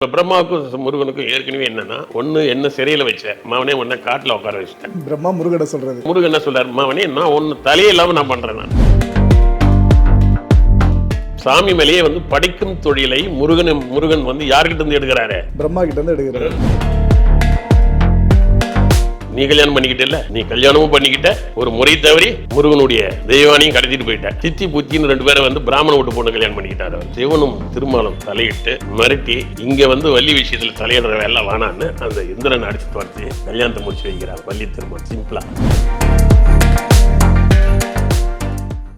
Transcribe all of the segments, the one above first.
இப்போ பிரம்மாவுக்கும் முருகனுக்கும் ஏற்கனவே என்னன்னா ஒன்று என்ன சிறையில் வச்சேன் மாவனே ஒன்றை காட்டில் உட்கார வச்சுட்டேன். பிரம்மா முருகனை சொல்றது. முருகன் என்ன சொல்றாரு? மாவனே நான் ஒன்று தலையில்லாம நான் பண்றேன் நான். சாமி மேலேயே வந்து படிக்கும் தொழிலை முருகன் முருகன் வந்து யார்கிட்ட இருந்து எடுக்கிறாரு? பிரம்மா கிட்ட இருந்து எடுக்கிறாரு. நீ கல்யாணம் பண்ணிக்கிட்ட இல்ல நீ கல்யாணமும் பண்ணிக்கிட்ட. ஒரு முறை தவறி முருகனுடைய தெய்வானையும் கடத்திட்டு போயிட்ட. சித்தி புத்தின்னு ரெண்டு பேரை வந்து பிராமண வீட்டு பொண்ணு கல்யாணம் பண்ணிக்கிட்டாரு அவர். சிவனும் திருமாலும் தலையிட்டு மிரட்டி இங்க வந்து வள்ளி விஷயத்துல தலையிடுற வேலை வேணான்னு அந்த இந்திரன் அடிச்சு துரத்தி கல்யாணத்தை முடிச்சு வைக்கிறார். வள்ளி திருமணம் சிம்பிளா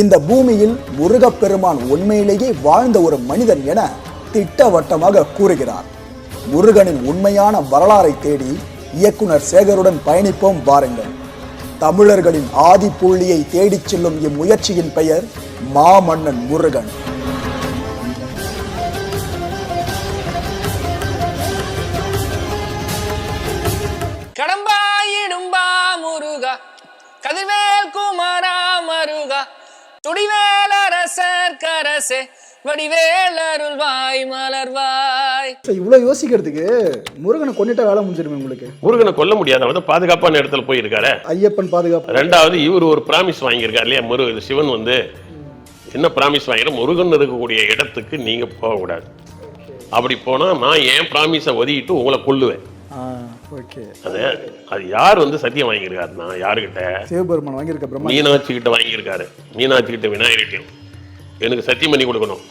இந்த பூமியில் முருகப்பெருமான் உண்மையிலேயே வாழ்ந்த ஒரு மனிதன் என திட்டவட்டமாக கூறுகிறார். முருகனின் உண்மையான வரலாறை தேடி இயக்குனர் சேகருடன் பயணிப்போம் வாருங்கள். தமிழர்களின் ஆதி புள்ளியை தேடிச் செல்லும் இம்முயற்சியின் பெயர் மாமன்னன் முருகன். துடிவேல் அரசர் கரசே வடிவேல் அருள்வாய் மலர்வாய். இவ்வளவு யோசிக்கிறதுக்கு முருகனை கொண்டுட்ட வேலை முடிஞ்சிருமே உங்களுக்கு. முருகனை கொல்ல முடியாது தான் பாதுகாப்பான இடத்துல போயிருக்காரு. ஐயப்பன் பாதுகாப்பு. ரெண்டாவது இவர் ஒரு பிராமிஸ் வாங்கியிருக்காரு இல்லையா? முரு சிவன் வந்து என்ன பிராமிஸ் வாங்கிற முருகன் இருக்கக்கூடிய இடத்துக்கு நீங்க போகக்கூடாது. அப்படி போனா நான் என் பிராமிஸை ஒதுக்கிட்டு உங்களை கொல்லுவேன்? ஓகே. அது அது யார் வந்து சத்தியம் வாங்கியிருக்காருன்னா யாருக்கிட்ட சிவபெருமான் வாங்கியிருக்க பிரம்மா. மீனாட்சி கிட்ட வாங்கியிருக்காரு மீனாட்சி கிட்ட. விநாயகர்கிட்டையும் எனக்கு சத்தியம் பண்ணி கொடுக்கணும்.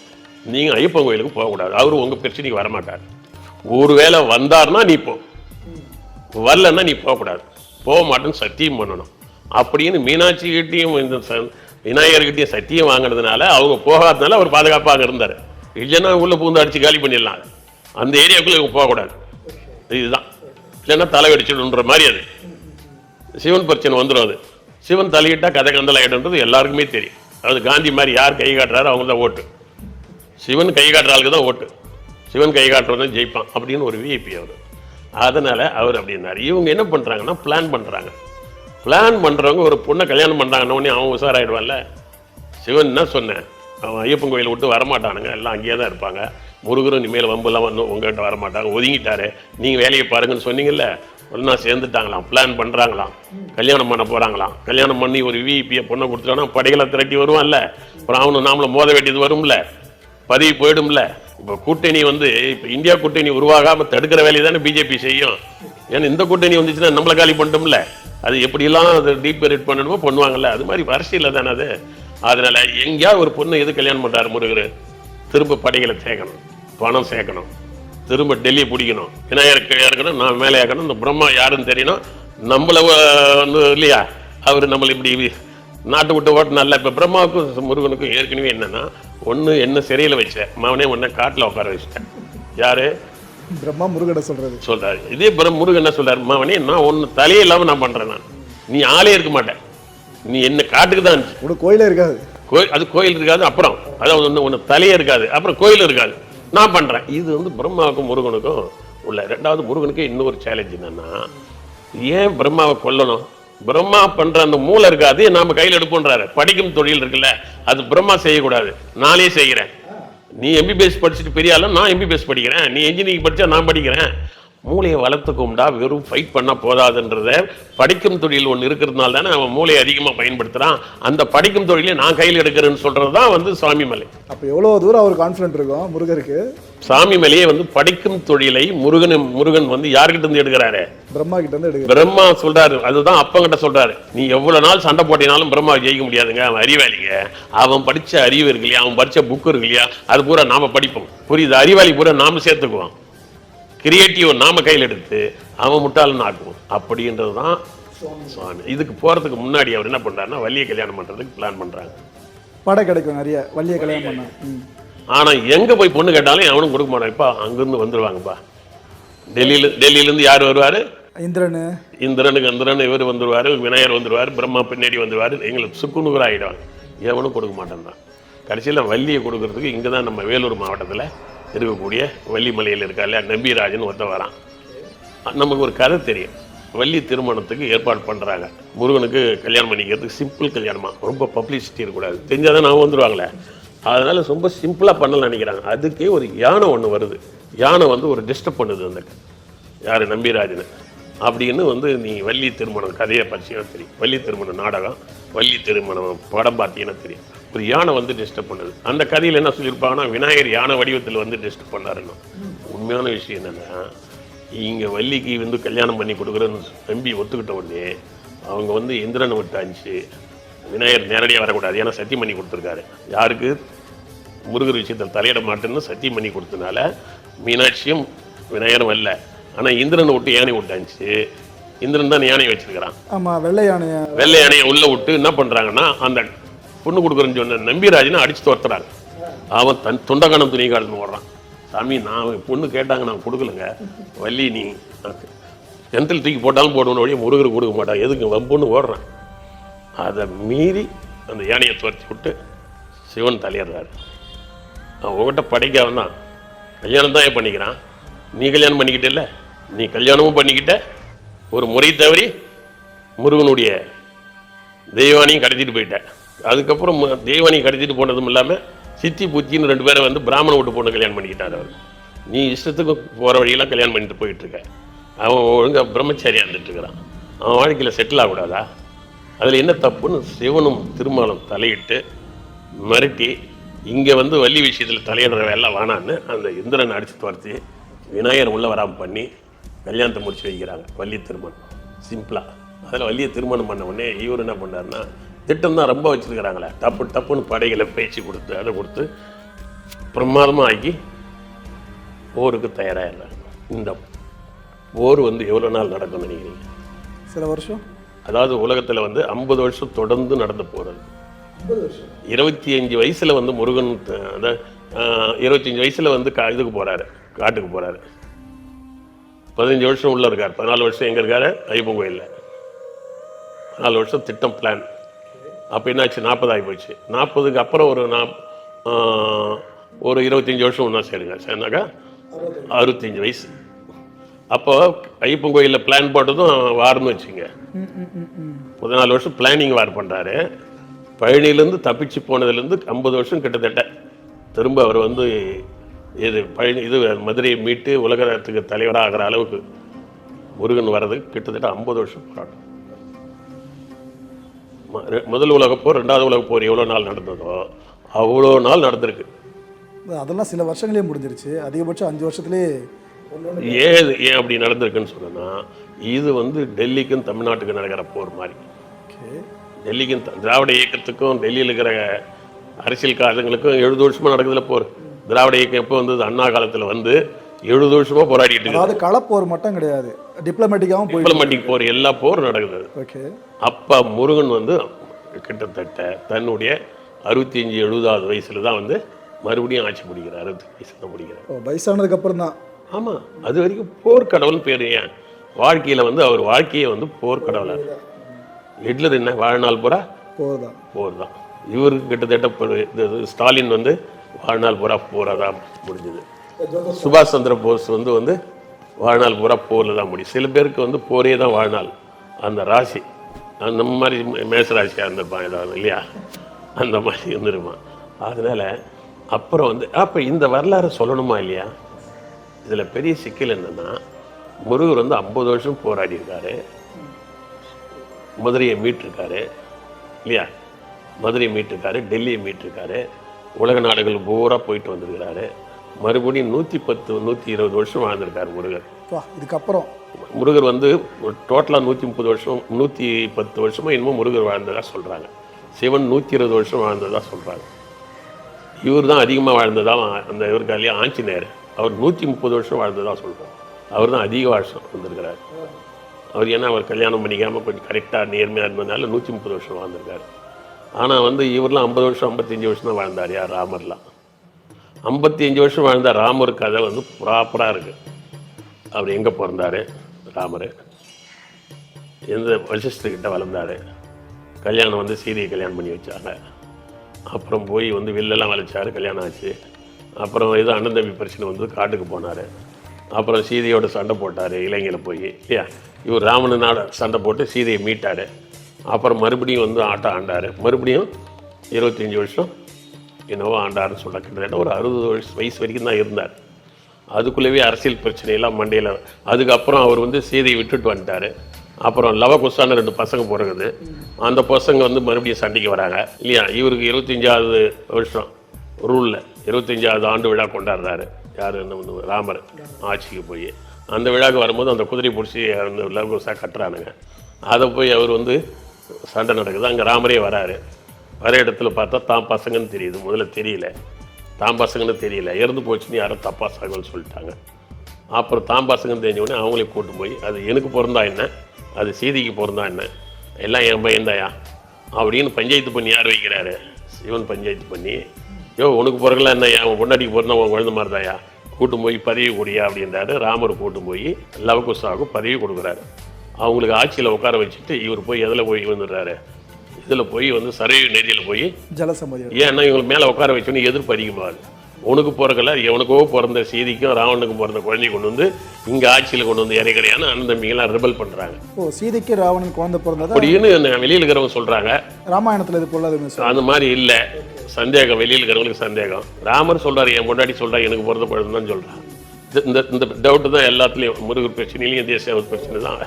நீங்க ஐயப்பன் கோயிலுக்கு போகக்கூடாது. அவரு உங்க பிரச்சனைக்கு வரமாட்டார். ஒருவேளை வந்தார்னா நீ போ. வரலன்னா நீ போகக்கூடாது. போக மாட்டேன்னு சத்தியம் பண்ணணும். அப்படின்னு மீனாட்சி கிட்டையும் இந்த விநாயகர்கிட்டயும் சத்தியம் வாங்கினதுனால அவங்க போகாதனால அவர் பாதுகாப்பாக இருந்தார். இல்லைன்னா உள்ள பூந்து அடிச்சு காலி பண்ணிடலாம். அந்த ஏரியாவுக்குள்ள இவங்க போகக்கூடாது. இல்லைன்னா தலை மாதிரி அது. சிவன் பிரச்சனை வந்துடும் அது. சிவன் தலையிட்டா கதை கந்தல் ஆயிடுன்றது எல்லாருக்குமே தெரியும். அது காந்தி மாதிரி யார் கை காட்டுறாரோ அவங்க தான் ஓட்டு. சிவன் கை காட்டுற ஆளுக்கு தான் ஓட்டு. சிவன் கை காட்டுறவங்க ஜெயிப்பான் அப்படின்னு ஒரு விஐபி அவர். அதனால் அவர் அப்படின்னாரு இவங்க என்ன பண்ணுறாங்கன்னா பிளான் பண்ணுறாங்க பிளான் பண்ணுறவங்க ஒரு பொண்ணை கல்யாணம் பண்றாங்கன்னு உடனே அவன் உஷாராயிடுவான்ல. சிவன் என்ன சொன்னேன் அவன் ஐயப்பன் கோயிலை விட்டு வரமாட்டானுங்க. எல்லாம் அங்கேயே தான் இருப்பாங்க. முருகரும் இனிமேல் வம்பெல்லாம் வந்து உங்ககிட்ட வரமாட்டாங்க. ஒதுங்கிட்டாரு. நீங்கள் வேலையை பாருங்கன்னு சொன்னீங்கல்ல? ஒன்றா சேர்ந்துட்டாங்களாம். பிளான் பண்ணுறாங்களாம் கல்யாணம் பண்ண போகிறாங்களாம் கல்யாணம் பண்ணி ஒரு விஐபியை பொண்ணை கொடுத்துட்டோன்னா படைகளை திரட்டி வருவான்ல. அப்புறம் அவனு நாமளும் மோத வேண்டியது வரும்ல. பதவி போயிடும்ல. இப்போ கூட்டணி வந்து இப்போ இந்தியா கூட்டணி உருவாகாம தடுக்கிற வேலையை தானே பிஜேபி செய்யும். ஏன்னா இந்த கூட்டணி வந்துச்சுன்னா நம்மளை காலி பண்ணிட்டோம்ல. அது எப்படிலாம் அது டீப்பரேட் பண்ணணுமோ பண்ணுவாங்கல்ல. அது மாதிரி வரிசையில் தானே அது. அதனால எங்கேயாவது ஒரு பொண்ணு எது கல்யாணம் பண்ணுறாரு முருகர்? திரும்ப படைகளை சேர்க்கணும் பணம் சேர்க்கணும். திரும்ப டெல்லியை பிடிக்கணும். விநாயகர் கீழே இருக்கணும் நான் மேலே இருக்கணும் இந்த பிரம்மா யாருன்னு தெரியணும். நம்மள வந்து இல்லையா? அவர் நம்மளை இப்படி நாட்டு விட்டு ஓட்டு நல்ல இப்போ பிரம்மாவுக்கும் முருகனுக்கும் ஏற்கனவே என்னன்னா ஒன்று என்ன சிறையில் வச்சேன் மவனே ஒன்றை காட்டில் உட்கார வச்சிட்டேன். யாரு? பிரம்மா முருகனை சொல்றது. சொல்றாரு. இதே பிறம் முருகன் என்ன சொல்றாரு? மவனே நான் ஒன்று தலையே இல்லாமல் நான் பண்றேன் நான். நீ ஆளே இருக்க மாட்டேன். நீ என்ன காட்டுக்கு தான் உனக்கு கோயிலே இருக்காது. கோயில் அது கோயில் இருக்காது அப்புறம். அதாவது வந்து ஒன்று தலையே இருக்காது அப்புறம் கோயில் இருக்காது. நான் பண்றேன். இது வந்து பிரம்மாவுக்கும் முருகனுக்கும் உள்ள ரெண்டாவது முருகனுக்கு இன்னொரு சேலஞ்ச் என்னன்னா ஏன் பிரம்மாவை கொல்லணும்? பிரம்மா பண்ற அந்த மூளை இருக்காது நாம கையில் எடுப்போன்றாரு. படிக்கும் தொழில் இருக்குல்ல அது பிரம்மா செய்யக்கூடாது. நானே செய்கிறேன் நீ எம்பிபிஎஸ் படிச்சுட்டு பெரிய ஆளு நான் எம்பிபிஎஸ் படிக்கிறேன். நீ இன்ஜினியரிங் படிச்சா நான் படிக்கிறேன். மூளையை வளர்த்துக்கும்டா வெறும் ஃபைட் பண்ணா போதாதுன்றத படிக்கும் தொழில் ஒன்று இருக்கிறதுனால தானே அவன் மூளையை அதிகமாக பயன்படுத்துறான். அந்த படிக்கும் தொழிலை நான் கையில் எடுக்கிறேன்னு சொல்றது தான் வந்து சுவாமி மலை. அப்ப எவ்வளவு தூரம் அவர் கான்பிடன்ட் இருக்கும் முருகருக்கு? சாமி மலையே வந்து படிக்கும் தொழிலை முருகன் முருகன் வந்து யார்கிட்ட இருந்து எடுக்கிறாரு? பிரம்மா கிட்ட இருந்து எடுக்கிறார். பிரம்மா சொல்றாரு. அதுதான் அப்பங்கிட்ட சொல்றாரு. நீ எவ்வளவு நாள் சண்டை போட்டினாலும் பிரம்மா ஜெயிக்க முடியாதுங்க அவன் அறிவாளிங்க. அவன் படிச்ச அறிவு இருக்கு இல்லையா? அவன் படிச்ச புக் இருக்கு இல்லையா? அது பூரா நாம படிப்போம். புரியுது? அறிவாளி பூரா நாம சேர்த்துக்குவோம். கிரியேட்டிவ் நாம கையில் எடுத்து அவன் முட்டாளன்னு ஆக்குவோம். அப்படின்றது தான் சுவாமி. இதுக்கு போறதுக்கு முன்னாடி அவர் என்ன பண்றாருன்னா வள்ளியை கல்யாணம் பண்றதுக்கு பிளான் பண்றாங்க. படை கிடைக்கும் நிறைய வள்ளிய கல்யாணம் பண்ண. ம். ஆனா எங்க போய் பொண்ணு கேட்டாலும் எவனும் கொடுக்க மாட்டான். இப்ப அங்கிருந்து வந்துருவாங்கப்பா. டெல்லியில டெல்லியிலேருந்து யார் வருவாரு? இந்திரனு. இந்திரனுக்கு இந்திரன் இவர் வந்துருவாரு விநாயகர் வந்துருவாரு பிரம்மா பின்னாடி வந்துருவாரு. எங்களுக்கு சுக்குநுகர் ஆகிடுவாங்க எவனும் கொடுக்க மாட்டேன் தான். கடைசியில் வள்ளியை கொடுக்கறதுக்கு இங்கே தான் நம்ம வேலூர் மாவட்டத்தில் இருக்கக்கூடிய வள்ளிமலையில் இருக்கா இல்லையா? நம்பிராஜன் ஒருத்தன் வரான். நமக்கு ஒரு கதை தெரியும். வள்ளி திருமணத்துக்கு ஏற்பாடு பண்ணுறாங்க முருகனுக்கு கல்யாணம் பண்ணிக்கிறதுக்கு சிம்பிள் கல்யாணமாக ரொம்ப பப்ளிசிட்டி இருக்கக்கூடாது. தெரிஞ்சால் தான் நான் வந்துடுவாங்களே அதனால் ரொம்ப சிம்பிளாக பண்ணல நினைக்கிறாங்க. அதுக்கே ஒரு யானை ஒன்று வருது. யானை வந்து ஒரு டிஸ்டர்ப் பண்ணுது அந்த யார்? நம்பிராஜனை. அப்படின்னு வந்து நீ வள்ளி திருமணம் கதையை பற்றியும் தெரியும். வள்ளி திருமண நாடகம் வள்ளி திருமணம் படம் பார்த்தீங்கன்னா தெரியும். ஒரு யானை வந்து டிஸ்டர்ப் பண்ணுது. அந்த கதையில் என்ன சொல்லியிருப்பாங்கன்னா விநாயகர் யானை வடிவத்தில் வந்து டிஸ்டர்ப் பண்ணாருன்னு. உண்மையான விஷயம் என்னன்னா இங்கே வள்ளிக்கு வந்து கல்யாணம் பண்ணி கொடுக்குறேன்னு நம்பி ஒத்துக்கிட்ட உடனே அவங்க வந்து இந்திரனை விட்டு அனுப்பிச்சு விநாயகர் நேரடியாக வரக்கூடாது ஏன்னா சத்தியம் பண்ணி கொடுத்துருக்காரு. யாருக்கு? முருகர் விஷயத்தில் தலையிட மாட்டேன்னு சத்தியம் பண்ணி கொடுத்தனால மீனாட்சியும் விநாயகரும் வரல. ஆனால் இந்திரனை விட்டு யானை விட்டாச்சு இந்திரன் தான் யானை வச்சிருக்கிறான். ஆமா வெள்ளை யானைய. வெள்ளை யானையை உள்ள விட்டு என்ன பண்றாங்கன்னா அந்த பொண்ணு கொடுக்குறேன்னு சொன்ன நம்பிராஜனை அடிச்சு துரத்துறாங்க அவன் தன் தொண்டகானம் துணி காலன்னு ஓடுறான். சாமி நான் பொண்ணு கேட்டாங்க நான் கொடுக்கலங்க. வள்ளி நீ கிணத்துல தூக்கி போட்டாலும் போடணும் வழியே முருகருக்கு கொடுக்க மாட்டான். எதுக்கு? வம்புன்னு ஓடுறான். அதை மீறி அந்த யானையை துரத்தி விட்டு சிவன் தலையிடுறாரு அவன் உங்ககிட்ட படைக்க தான். கல்யாணம் தான் ஏன் பண்ணிக்கிறான்? நீ கல்யாணம் பண்ணிக்கிட்டல நீ கல்யாணமும் பண்ணிக்கிட்ட. ஒரு முறை தவறி முருகனுடைய தெய்வானையும் கடத்திட்டு போயிட்டேன் அதுக்கப்புறம் மு- கடத்திட்டு போனதும் இல்லாமல் சித்தி புத்தின்னு ரெண்டு பேரை வந்து பிராமண வீட்டு பொண்ணு கல்யாணம் பண்ணிக்கிட்டார் அவர். நீ இஷ்டத்துக்கு போகிற வழியெல்லாம் கல்யாணம் பண்ணிட்டு போயிட்டுருக்க அவன் ஒழுங்காக பிரம்மச்சாரியாக இருந்துட்டுருக்கிறான் அவன் வாழ்க்கையில் செட்டில் ஆகக்கூடாதா? அதில் என்ன தப்புன்னு சிவனும் திருமாலும் தலையிட்டு மிரட்டி இங்கே வந்து வள்ளி விஷயத்தில் தலையிடுற வேலை வேணான்னு அந்த இந்திரனை அடித்து துரத்தி விநாயகர் உள்ளே வராமல் பண்ணி கல்யாணத்தை முடிச்சு வைக்கிறாங்க. வள்ளி திருமணம். சிம்பிளாக அதில் வள்ளியை திருமணம் பண்ண உடனே இவர் என்ன பண்ணாருன்னா திட்டம் தான் ரொம்ப வச்சிருக்கிறாங்களே. தப்பு தப்புன்னு படைகளை பேச்சு கொடுத்து அதை கொடுத்து பிரமாதமாக ஆக்கி போருக்கு தயாராகிடுறாங்க இந்த போர் வந்து எவ்வளோ நாள் நடக்கும்னு நினைக்கிறீங்க? சில வருஷம். அதாவது உலகத்தில் வந்து ஐம்பது வருஷம் தொடர்ந்து நடந்து போகிறது இருபத்தி அஞ்சு வயசுல வந்து முருகன் அதான், இருபத்தஞ்சு வயசுல வந்து கா இதுக்கு போறாரு காட்டுக்கு போறாரு. பதினஞ்சு வருஷம் உள்ள இருக்கார். பதினாலு வருஷம் எங்க இருக்காரு? ஐயப்பன் கோயில்ல. பதினாலு வருஷம் திட்டம் பிளான் அப்போ என்னாச்சு? நாற்பது ஆகி போச்சு. நாற்பதுக்கு அப்புறம் ஒரு நாப் ஒரு இருபத்தஞ்சி வருஷம் ஒன்றா சேருங்க சேர்ந்தாக்கா அறுபத்தஞ்சு வயசு. அப்போ ஐயப்பன் கோயிலில் பிளான் போட்டதும் வார்னு வச்சுங்க. பதினாலு வருஷம் பிளானிங் வார் பண்ணுறாரு பழனியிலேருந்து தப்பிச்சு போனதுலேருந்து ஐம்பது வருஷம் கிட்டத்தட்ட. திரும்ப அவர் வந்து இது பழனி இது மதுரையை மீட்டு உலகத்துக்கு தலைவராக ஆகிற அளவுக்கு முருகன் வர்றதுக்கு கிட்டத்தட்ட ஐம்பது வருஷம் போராட்டம். முதல் உலகப் போர் ரெண்டாவது உலகப் போர் எவ்வளோ நாள் நடந்ததோ அவ்வளோ நாள் நடந்திருக்கு. அதெல்லாம் சில வருஷங்களே முடிஞ்சிருச்சு. அதிகபட்சம் அஞ்சு வருஷத்துலேயே ஏன் இது- ஏன் அப்படி நடந்திருக்குன்னு சொன்னா இது வந்து டெல்லிக்கும் தமிழ்நாட்டுக்கும் நடக்கிற போர் மாதிரி. ஓகே. டெல்லிக்கும் திராவிட இயக்கத்துக்கும் டெல்லியில் இருக்கிற அரசியல்காரங்களுக்கும் எழுபது வருஷமா நடக்குதுல போர். திராவிட இயக்கம் எப்போ வந்தது? அண்ணா காலத்துல வந்து எழுபது வருஷமா போராடிட்டு அதாவது களப்போர் மட்டும் கிடையாது. டிப்ளமேட்டிக்காகவும் டிப்ளமேட்டிக் போர் எல்லா போரும் நடக்குது. ஓகே அப்ப முருகன் வந்து கிட்டத்தட்ட தன்னுடைய அறுபத்தி அஞ்சு எழுபதாவது வயசுல தான் வந்து மறுபடியும் ஆட்சி பிடிக்கிறார் அறுபத்தி வயசுல தான் பிடிக்கிறார் ஓ வயசானதுக்கு அப்புறம் தான். ஆமா அது வரைக்கும் போர்க்கடவுள்னு பேர் ஏன்? வாழ்க்கையில வந்து அவர் வாழ்க்கையை வந்து போர்க்கடவுளா ஹிட்லர் என்ன வாழ்நாள் பூரா? போர் தான். போர் தான். இவருக்கு கிட்டத்தட்ட ஸ்டாலின் வந்து வாழ்நாள் பூரா போராக தான் முடிஞ்சது. சுபாஷ் சந்திர போஸ் வந்து வந்து வாழ்நாள் பூரா போரில் தான் முடியும். சில பேருக்கு வந்து போரே தான் வாழ்நாள். அந்த ராசி அந்த மாதிரி மேச ராசியாக இருந்திருப்பான் ஏதாவது இல்லையா? அந்த மாதிரி இருந்திருப்பான். அதனால அப்புறம் வந்து அப்போ இந்த வரலாறு சொல்லணுமா இல்லையா? இதில் பெரிய சிக்கல் என்னன்னா முருகர் வந்து ஐம்பது வருஷம் போராடி இருக்காரு. மதுரையை மீட்டிருக்காரு இல்லையா? மதுரையை மீட்டிருக்காரு டெல்லியை மீட்டிருக்காரு. உலக நாடுகள் பூரா போயிட்டு வந்திருக்கிறாரு. மறுபடியும் நூற்றி பத்து நூற்றி இருபது வருஷம் வாழ்ந்திருக்காரு முருகர். இதுக்கப்புறம். முருகர் வந்து டோட்டலாக நூற்றி முப்பது வருஷம் நூற்றி பத்து வருஷமாக இன்னமும் முருகர் வாழ்ந்ததா சொல்கிறாங்க சிவன் நூற்றி இருபது வருஷம் வாழ்ந்ததா சொல்கிறாங்க இவர் தான் அதிகமாக வாழ்ந்ததா அந்த இவருக்கு இல்லையா ஆஞ்சநேயர். அவர் நூற்றி முப்பது வருஷம் வாழ்ந்ததா சொல்கிறோம் அவர் தான் அதிக வருஷம் வந்திருக்கிறார் அவர் ஏன்னா அவர் கல்யாணம் பண்ணிக்காமல் கொஞ்சம் கரெக்டாக நேர்மையாக இருந்ததுனால நூற்றி முப்பது வருஷம் வாழ்ந்திருக்காரு. ஆனால் வந்து இவர்லாம் ஐம்பது வருஷம் ஐம்பத்தஞ்சு வருஷம் தான் வாழ்ந்தார் யார்? ராமர்லாம். ஐம்பத்தி அஞ்சு வருஷம் வாழ்ந்த ராமர் கதை வந்து ப்ராப்பராக இருக்கு. அவர் எங்கே பிறந்தாரு? ராமர். எந்த வசிஷ்டர்கிட்ட வளர்ந்தாரு? கல்யாணம் வந்து சீதையை கல்யாணம் பண்ணி வச்சாங்க. அப்புறம் போய் வந்து வில்லெல்லாம் வளைச்சார் கல்யாணம் ஆச்சு. அப்புறம் ஏதோ அண்ணன் தம்பி பிரச்சனை வந்து காட்டுக்கு போனார். அப்புறம் சீதையோட சண்டை போட்டார் இலங்கையில் போய் இல்லையா? இவர் ராமனோட சண்டை போட்டு சீதையை மீட்டார். அப்புறம் மறுபடியும் வந்து ஆட்டம் ஆண்டார். மறுபடியும் இருபத்தஞ்சி வருஷம் என்னவோ ஆண்டார்னு சொல்ல கிட்டத்தட்ட ஒரு அறுபது வயசு வயசு வரைக்கும் தான் இருந்தார். அதுக்குள்ளேயே அரசியல் பிரச்சனையெல்லாம் மண்டையில் அதுக்கப்புறம் அவர் வந்து சீதையை விட்டுட்டு வந்துட்டார். அப்புறம் லவ குசான ரெண்டு பசங்க பிறகுது. அந்த பசங்க வந்து மறுபடியும் சண்டைக்கு வராங்க. இல்லையா? இவருக்கு இருபத்தஞ்சாவது வருஷம் ரூலில். இருபத்தஞ்சாவது ஆண்டு விழா கொண்டாடுறாரு. யார்? என்ன வந்து ராமர் ஆட்சிக்கு போய். அந்த விழாவுக்கு வரும்போது அந்த குதிரை பிடிச்சி அந்த லவ குசா கட்டுறானுங்க. அதை போய் அவர் வந்து சண்டை நடக்குது. அங்கே ராமரே வராரு. வர இடத்துல பார்த்தா தான் பசங்கன்னு தெரியுது. முதல்ல தெரியல. தான் பசங்கன்னு தெரியல. இறந்து போச்சுன்னு யாரும் தப்பா தகவல் சொல்லிட்டாங்க. அப்புறம் தான் பசங்கன்னு தெரிஞ்ச உடனே அவங்களையும் கூட்டு போய் அது எனக்கு பிறந்தா என்ன? அது சீதிக்கு பிறந்தா என்ன? எல்லாம் என் பையன்தாயா? அப்படின்னு பஞ்சாயத்து பண்ணி யார் வைக்கிறாரு? சிவன் பஞ்சாயத்து பண்ணி யோ உனக்கு பிறகுலாம் என்ன அவன் பொண்டாட்டிக்கு பிறந்தா உன் குழந்த மாதிரி தாயா கூட்டு போய் பதவி கொடியா? அப்படின்றாரு. ராமர் கூட்டு போய் லவகுசாவுக்கு பதவி கொடுக்குறாரு. அவங்களுக்கு ஆட்சியில் உட்கார வச்சுட்டு இவர் போய் எதில் போய் வந்துடுறாரு இதில் போய் வந்து சரையு நெறியில் போய் ஜலசமதி ஏன்னா இவங்களுக்கு மேலே உட்கார வச்சோன்னு எதிர்ப்பு அதிகமாகுது உனக்கு பிறக்கல எவனுக்கோ பிறந்த சீதைக்கும் ராவணனுக்கும் பிறந்த குழந்தைய கொண்டு வந்து இங்கே ஆட்சியில் கொண்டு வந்து இறைக்கிறையான அண்ணன் ரிபல் பண்ணுறாங்க ஓ சீதைக்கு ராவணன் குழந்தை பிறந்ததா? அப்படின்னு வெளியில் இருக்கிறவங்க சொல்கிறாங்க ராமாயணத்துல இது போல அந்த மாதிரி இல்லை. சந்தேகம் வெளியில் இருக்கிறவங்களுக்கு சந்தேகம். ராமர் சொல்றாரு என் பொண்டாட்டி சொல்றா எனக்கு பிறந்த குழந்தை தான் சொல்றான் இது- இந்த இந்த டவுட்டு தான் எல்லாத்துலேயும் முருகர் பிரச்சனையிலையும் தேசிய பிரச்சனை தான்.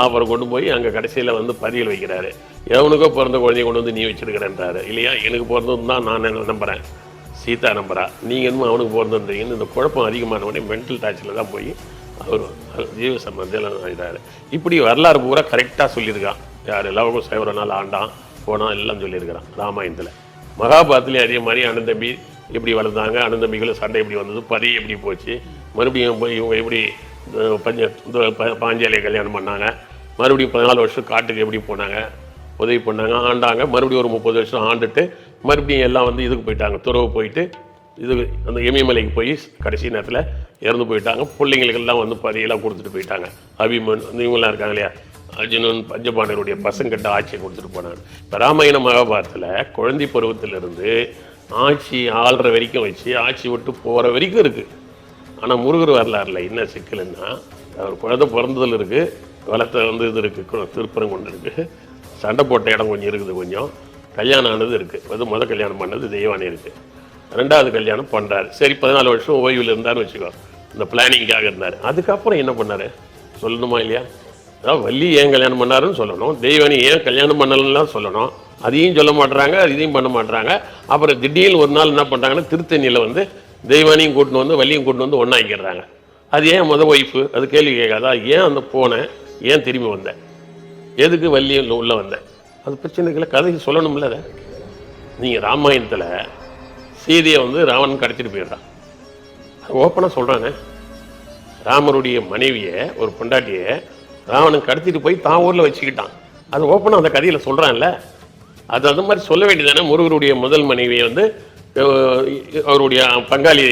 அப்புறம் கொண்டு போய் அங்கே கடைசியில் வந்து பதியல் வைக்கிறாரு. எவனுக்கோ பிறந்த குழந்தைய கொண்டு வந்து நீ வச்சிருக்கிறேன்றாரு. இல்லையா? எனக்கு பிறந்தது தான் நான் என்ன நம்புகிறேன் சீதா நம்புறா. நீங்கள் இன்னும் அவனுக்கு பிறந்தன்றீங்கன்னு இந்த குழப்பம் அதிகமான உடனே மென்டல் டாச்சில் தான் போய் அவர் ஜீவ சம்பந்தியில் ஆகிட்டாரு இப்படி வரலாறு பூரா கரெக்டாக சொல்லியிருக்கான். யார் எல்லாருக்கும் சைவர நாள் ஆண்டான் போனான் எல்லாம் சொல்லியிருக்கிறான் ராமாயணத்தில். மகாபாரத்துலேயும் அதே மாதிரி அண்ணன் தம்பி எப்படி வளர்ந்தாங்க அண்ணன் சண்டை எப்படி வந்தது பதி எப்படி போச்சு. மறுபடியும் போய் இவங்க எப்படி பஞ்ச ப- பாஞ்சாலியை கல்யாணம் பண்ணாங்க. மறுபடியும் பதினாலு வருஷம் காட்டுக்கு எப்படி போனாங்க? உதவி பண்ணாங்க ஆண்டாங்க. மறுபடியும் ஒரு முப்பது வருஷம் ஆண்டுட்டு மறுபடியும் எல்லாம் வந்து இதுக்கு போயிட்டாங்க. துறவு போயிட்டு இது அந்த இமயமலைக்கு போய் கடைசி நேரத்தில் இறந்து போயிட்டாங்க. பிள்ளைங்களுக்கெல்லாம் வந்து பதியெல்லாம் கொடுத்துட்டு போயிட்டாங்க. அபிமன் அந்த இவங்கெல்லாம் இருக்காங்க இல்லையா? அர்ஜுனன் பஞ்சபாண்டருடைய பசங்கிட்ட ஆட்சியை கொடுத்துட்டு போனாங்க. இப்போ ராமாயண மகாபாரத்தில் குழந்தை பருவத்திலிருந்து ஆட்சி ஆள்ற வரைக்கும் வச்சு ஆட்சி விட்டு போகிற வரைக்கும் இருக்குது ஆனால் முருகர் வரலாறுல என்ன சிக்கலுன்னா அவர் குழந்தை பிறந்ததில் இருக்குது வளர்த்த வந்து இது இருக்குது திருப்பரங்குண்டு இருக்குது சண்டை போட்ட இடம் கொஞ்சம் இருக்குது கொஞ்சம் கல்யாணம் ஆனது இருக்குது அது முதல் கல்யாணம் பண்ணது தெய்வானே இருக்குது ரெண்டாவது கல்யாணம் பண்ணுறாரு சரி பதினாலு வருஷம் ஓய்வில் இருந்தார்னு வச்சுக்கோ இந்த பிளானிங்காக இருந்தார். அதுக்கப்புறம் என்ன பண்ணார்? சொல்லணுமா இல்லையா? அதாவது வள்ளி ஏன் கல்யாணம் பண்ணாருன்னு சொல்லணும். தெய்வானி ஏன் கல்யாணம் பண்ணலன்னா சொல்லணும். அதையும் சொல்ல மாட்டுறாங்க இதையும் பண்ண மாட்டுறாங்க அப்புறம் திடீர்னு ஒரு நாள் என்ன பண்ணுறாங்கன்னா திருத்தணியில் வந்து தெய்வானையும் கூட்டின்னு வந்து வள்ளியும் கூட்டின்னு வந்து ஒன்றாக்கிறாங்க அது ஏன் முத ஒய்ஃபு அது கேள்வி கேட்காதா? ஏன் அந்த போனேன் ஏன் திரும்பி வந்தேன் எதுக்கு வள்ளி உள்ளே வந்தேன் அது பிரச்சனைகளை கதை சொல்லணும்ல அதை. நீங்கள் ராமாயணத்தில் சீதையை வந்து ராவணன் கடத்திட்டு போயிடுறான். ஓப்பனாக சொல்கிறாங்க ராமருடைய மனைவியை ஒரு பொண்டாட்டியை ராவணன் கடத்திட்டு போய் தான் ஊரில் வச்சுக்கிட்டான். அது ஓப்பனாக அந்த கதையில் சொல்கிறான்ல அது அந்த மாதிரி சொல்ல வேண்டியதானே முருகருடைய முதல் மனைவியை வந்து அவருடைய பங்காளி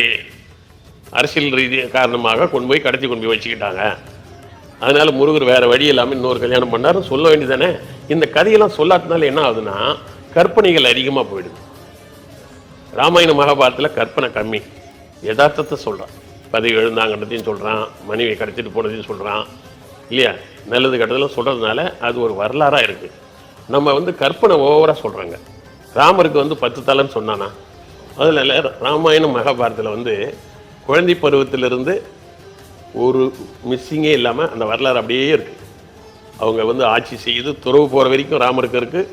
அரசியல் ரீதி காரணமாக கொண்டு போய் கடத்தி கொண்டு போய் வச்சுக்கிட்டாங்க. அதனால் முருகர் வேறு வழி இல்லாமல் இன்னொரு கல்யாணம் பண்ணாரு. சொல்ல வேண்டியதானே இந்த கதையெல்லாம் சொல்லாததுனால என்ன ஆகுதுன்னா கற்பனைகள் அதிகமாக போயிடுது. ராமாயண மகாபாரத்தில் கற்பனை கம்மி. யதார்த்தத்தை சொல்கிறான் பதவி எழுந்தாங்கன்றதையும் சொல்கிறான் மனைவியை கடத்திட்டு போனதையும் சொல்கிறான் இல்லையா? நல்லது கெட்டதெல்லாம் சொல்கிறதுனால அது ஒரு வரலாறாக இருக்குது நம்ம வந்து கற்பனை ஓவராக சொல்கிறாங்க ராமருக்கு வந்து பத்து தலைன்னு சொன்னானா? அதில் ராமாயண மகாபாரதத்தில் வந்து குழந்தை பருவத்திலிருந்து ஒரு மிஸ்ஸிங்கே இல்லாமல் அந்த வரலாறு அப்படியே இருக்குது அவங்க வந்து ஆட்சி செய்து துறவு போகிற வரைக்கும் ராமருக்கு இருக்குது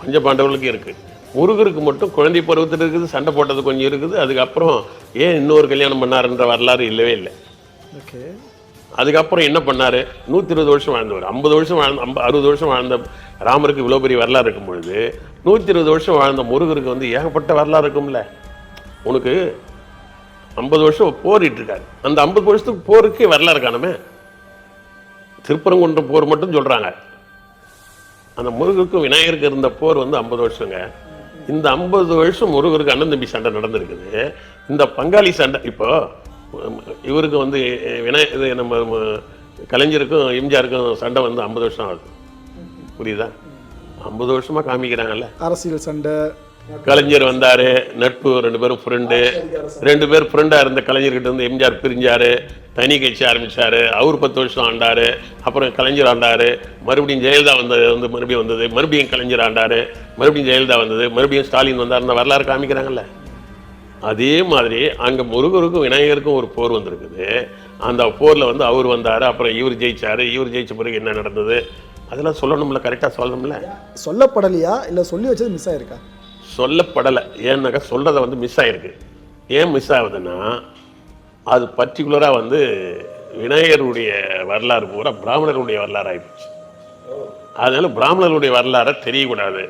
பஞ்சபாண்டவர்களுக்கு இருக்குது முருகருக்கு மட்டும் குழந்தை பருவத்தில் இருக்குது சண்டை போட்டது கொஞ்சம் இருக்குது. அதுக்கப்புறம் ஏன் இன்னொரு கல்யாணம் பண்ணாருன்ற வரலாறு இல்லவே இல்லை. ஓகே. அதுக்கப்புறம் என்ன பண்ணாரு? நூற்றி இருபது வருஷம் வாழ்ந்தவர். ஐம்பது வருஷம் வாழ்ந்த ஐம்ப அறுபது வருஷம் வாழ்ந்த ராமருக்கு இவ்வளோ பெரிய வரலாறு இருக்கும் பொழுது நூற்றி இருபது வருஷம் வாழ்ந்த முருகருக்கு வந்து ஏகப்பட்ட வரலாறு இருக்கும்ல. உனக்கு ஐம்பது வருஷம் போரிட்டு இருக்காரு அந்த ஐம்பது வருஷத்துக்கு போருக்கு வரலாறு காணுமே. திருப்பரங்குன்றம் போர் மட்டும் சொல்றாங்க. அந்த முருகருக்கும் விநாயகருக்கு இருந்த போர் வந்து ஐம்பது வருஷங்க. இந்த ஐம்பது வருஷம் முருகருக்கு அண்ணன் தம்பி சண்டை நடந்திருக்குது. இந்த பங்காளி சண்டை இப்போ இவருக்கு வந்து அஹ், விநாய இது நம்ம கலைஞருக்கும் எம்ஜிஆருக்கும் சண்டை வந்து ஐம்பது வருஷம் ஆகுது. புரியுதா? ஐம்பது வருஷமா காமிக்கிறாங்கல்ல. அரசியல் சண்டை கலைஞர் வந்தாரு நட்பு ரெண்டு பேரும் ஃப்ரெண்டு ரெண்டு பேர் ஃப்ரெண்டாக இருந்த கலைஞர்கிட்ட இருந்து எம்ஜிஆர் பிரிஞ்சாரு தனி கட்சி ஆரம்பிச்சாரு அவர் பத்து வருஷம் ஆண்டாரு அப்புறம் கலைஞர் ஆண்டாரு மறுபடியும் ஜெயலலிதா வந்தது வந்து மறுபடியும் வந்தது மறுபடியும் கலைஞர் ஆண்டாரு மறுபடியும் ஜெயலலிதா வந்தது மறுபடியும் ஸ்டாலின் வந்தார் வரலாறு காமிக்கிறாங்கல்ல. அதே மாதிரி அங்க முருகருக்கும் விநாயகருக்கும் ஒரு போர் வந்திருக்குது. அந்த போர்ல வந்து அவர் வந்தாரு அப்புறம் இவர் ஜெயிச்சாரு இவர் ஜெயிச்ச பிறகு என்ன நடந்தது? அதெல்லாம் சொல்லணும்ல கரெக்டா சொல்லணும்ல? சொல்லப்படலையா? இல்லை சொல்லி வச்சது மிஸ் ஆயிருக்கா? சொல்லப்படலை. ஏன்னாக்கா சொல்கிறத வந்து மிஸ் ஆகிருக்கு ஏன் மிஸ் ஆகுதுன்னா அது பர்டிகுலராக வந்து விநாயகருடைய வரலாறு பூரா பிராமணருடைய வரலாறு ஆகிப்போச்சு அதனால் பிராமணருடைய வரலாறை தெரியக்கூடாது.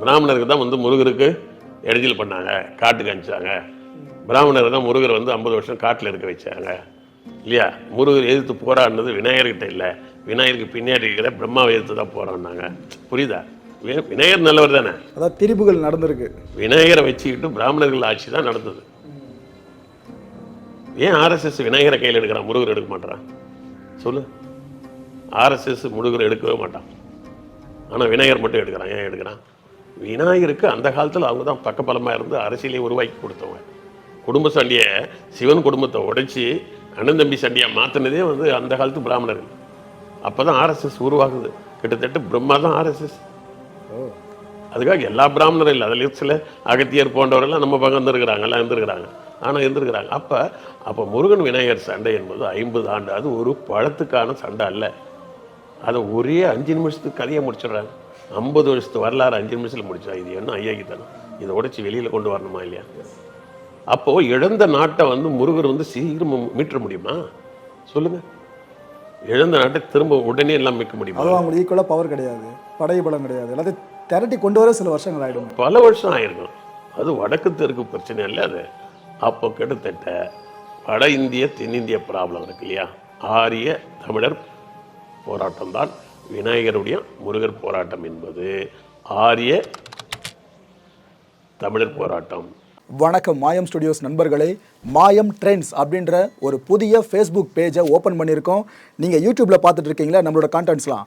பிராமணருக்கு தான் வந்து முருகருக்கு எடைஞ்சல் பண்ணாங்க காட்டுக்கு அனுப்பிச்சாங்க பிராமணர் தான் முருகர் வந்து ஐம்பது வருஷம் காட்டில் இருக்க வச்சாங்க. இல்லையா? முருகர் எதிர்த்து போராடினது விநாயகர்கிட்ட இல்லை. விநாயகருக்கு பின்னாடி இருக்கிற பிரம்மாவை எதிர்த்து தான் போராடினாங்க. புரியுதா? விநாயகர் நல்லவர் தானே? அதாவது திரிபுகள் நடந்திருக்கு. விநாயகரை வச்சுக்கிட்டு பிராமணர்கள் ஆட்சி தான் நடந்தது. ஏன் ஆர்எஸ்எஸ் விநாயகரை கையில் எடுக்கிறான் முருகர் எடுக்க மாட்டான் சொல்லு. ஆர்எஸ்எஸ் முருகர் எடுக்கவே மாட்டான். ஆனால் விநாயகர் மட்டும் எடுக்கிறான் ஏன் எடுக்கிறான் விநாயகருக்கு அந்த காலத்தில் அவங்க தான் பக்கபலமாக இருந்து அரசியலை உருவாக்கி கொடுத்தவங்க. குடும்ப சண்டையை சிவன் குடும்பத்தை உடைச்சி அண்ணன் தம்பி சண்டையாக மாற்றினதே வந்து அந்த காலத்து பிராமணர்கள். அப்போ தான் ஆர்எஸ்எஸ் உருவாகுது. கிட்டத்தட்ட பிரம்மா தான் ஆர்எஸ்எஸ் அதுக்காக எல்லா பிராமணரும் இல்லை. அதில் சில அகத்தியர் போன்றவரெல்லாம் நம்ம பக்கம் இருந்திருக்கிறாங்க எல்லாம் இருந்திருக்கிறாங்க. ஆனால் இருந்திருக்கிறாங்க. அப்போ அப்போ முருகன் விநாயகர் சண்டை என்பது ஐம்பது ஆண்டு அது ஒரு பழத்துக்கான சண்டை அல்ல. அதை ஒரே அஞ்சு நிமிஷத்துக்கு கதையை முடிச்சிடுறாங்க. ஐம்பது வருஷத்து வரலாறு அஞ்சு நிமிஷத்தில் முடிச்சா இது என்ன ஐயாக்கித்தனம் இதை உடைச்சி வெளியில் கொண்டு வரணுமா இல்லையா? அப்போது இழந்த நாட்டை வந்து முருகர் வந்து சீக்கிரம் மீட்ட முடியுமா? சொல்லுங்கள் இழந்த நாட்டை திரும்ப உடனே எல்லாம் மீட்க முடியுமா? அவங்களுக்கு ஈக்குவலாக பவர் கிடையாது. படை பலம் கிடையாது. எல்லாத்தையும் திரட்டி கொண்டு வர சில வருஷங்கள் ஆயிடும். பல வருஷம் ஆயிருக்கும். அது வடக்கு தெற்கு பிரச்சனை இல்லை அது. அப்போ கிட்டத்தட்ட வட இந்திய தென்னிந்திய ப்ராப்ளம் இருக்கு இல்லையா? ஆரிய தமிழர் போராட்டம் தான் விநாயகருடைய முருகர் போராட்டம் என்பது. ஆரிய தமிழர் போராட்டம். வணக்கம் மாயம் ஸ்டுடியோஸ் நண்பர்களே. மாயம் ட்ரெண்ட்ஸ் அப்படின்ற ஒரு புதிய ஃபேஸ்புக் பேஜை ஓப்பன் பண்ணியிருக்கோம். நீங்கள் யூடியூப்பில் பார்த்துட்டு இருக்கீங்களா? நம்மளோட கான்டென்ட்ஸ்லாம்